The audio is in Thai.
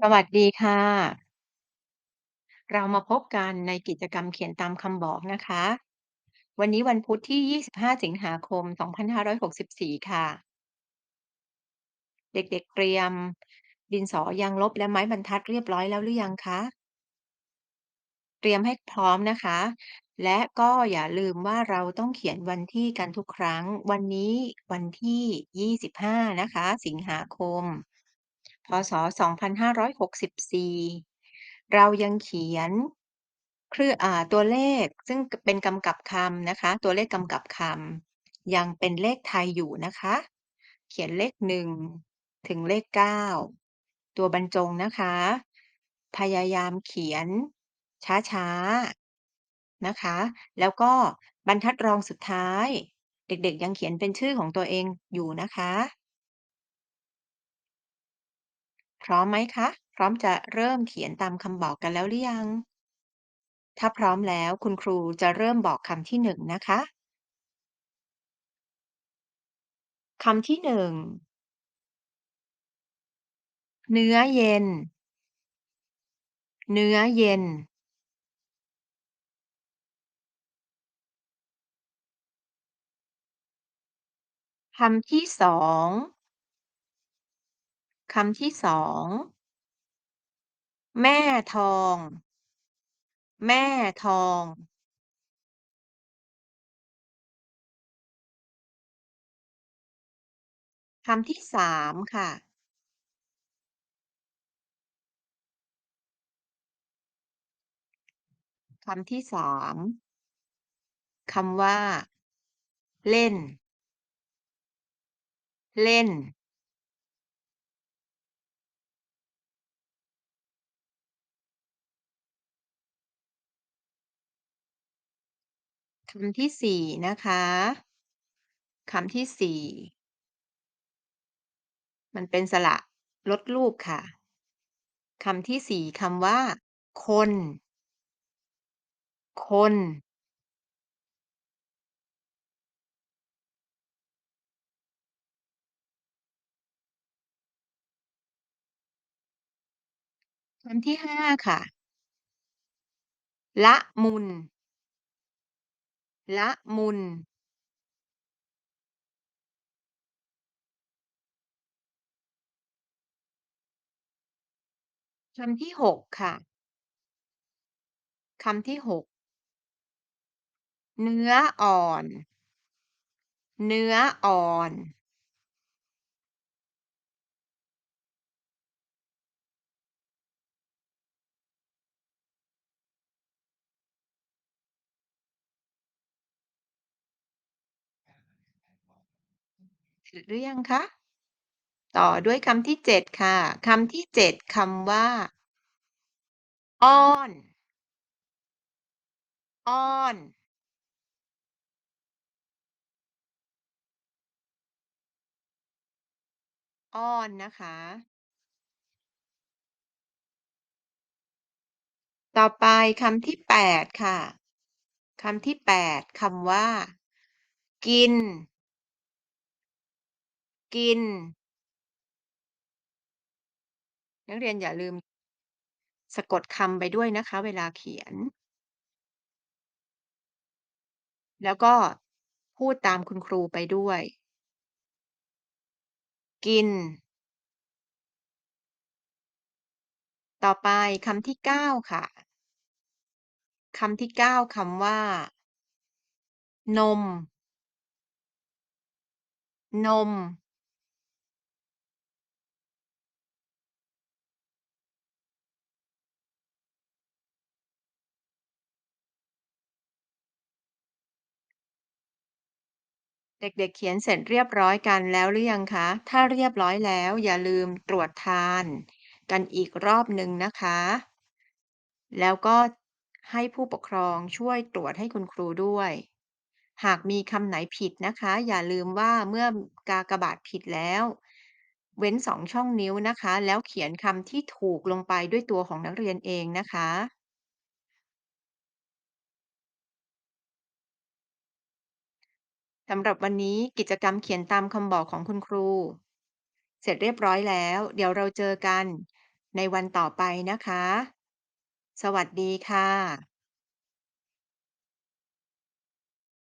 สวัสดีค่ะ เรามาพบกันในกิจกรรมเขียนตามคำบอกนะคะ วันนี้วันพุธที่ 25 สิงหาคม 2564 ค่ะ เด็กๆ เตรียม ดินสอ ยางลบ และไม้บรรทัดเรียบร้อยแล้วหรือยังคะ เตรียมให้พร้อมนะคะ และก็อย่าลืมว่า เราต้องเขียนวันที่กันทุกครั้ง วันนี้วันที่ 25 นะคะ สิงหาคม พ.ศ.2564 เรายังเขียนเครื่องอ่าตัวเลขซึ่งเป็นกำกับคำนะคะ ตัวเลขกำกับคำยังเป็นเลขไทยอยู่นะคะ เขียนเลข 1 ถึงเลข 9 ตัวบรรจงนะคะ พยายามเขียนช้าๆนะคะ แล้วก็บรรทัดรองสุดท้าย เด็กๆยังเขียนเป็นชื่อของตัวเองอยู่นะคะ พร้อมไหมคะ?พร้อมจะเริ่มเขียนตามคำบอกกันแล้วหรือยัง?ถ้าพร้อมแล้วคุณครูจะเริ่มบอกคำที่1นะคะคำที่1เนื้อเย็น เนื้อเย็น คำที่2 คำที่2แม่ทอง แม่ทอง คำที่3ค่ะ คำที่3คำว่า เล่น เล่น คำที่4นะคะคำที่4มันเป็นสระลดลูกค่ะคำที่4คำว่า คน คน คำที่5ค่ะ ละมุน ละมุนคำที่หกค่ะ คำที่หก เนื้ออ่อน เนื้ออ่อน ร็จหรือยังคะ?ต่อด้วยคำที่7ค่ะคำที่7คำว่า อ้อน อ้อน อ้อนนะคะ ต่อไปคำที่8ค่ะคำที่8คำว่า กิน กิน นักเรียนอย่าลืม สะกดคำไปด้วยนะคะ เวลาเขียน แล้วก็พูดตามคุณครูไปด้วย กิน ต่อไปคำที่9ค่ะ คำที่9คำว่า นม นม เด็กๆเขียนเสร็จเรียบร้อยกันแล้วหรือยังคะ?ถ้าเรียบร้อยแล้วอย่าลืมตรวจทาน กันอีกรอบหนึ่งนะคะ แล้วก็ให้ผู้ปกครองช่วยตรวจให้คุณครูด้วย หากมีคำไหนผิดนะคะ อย่าลืมว่าเมื่อกากบาทผิดแล้ว เว้น2ช่องนิ้วนะคะ แล้วเขียนคำที่ถูกลงไปด้วยตัวของนักเรียนเองนะคะ สำหรับวันนี้กิจกรรมเขียนตามคำบอกของคุณครู เสร็จเรียบร้อยแล้ว เดี๋ยวเราเจอกันในวันต่อไปนะคะ สวัสดีค่ะ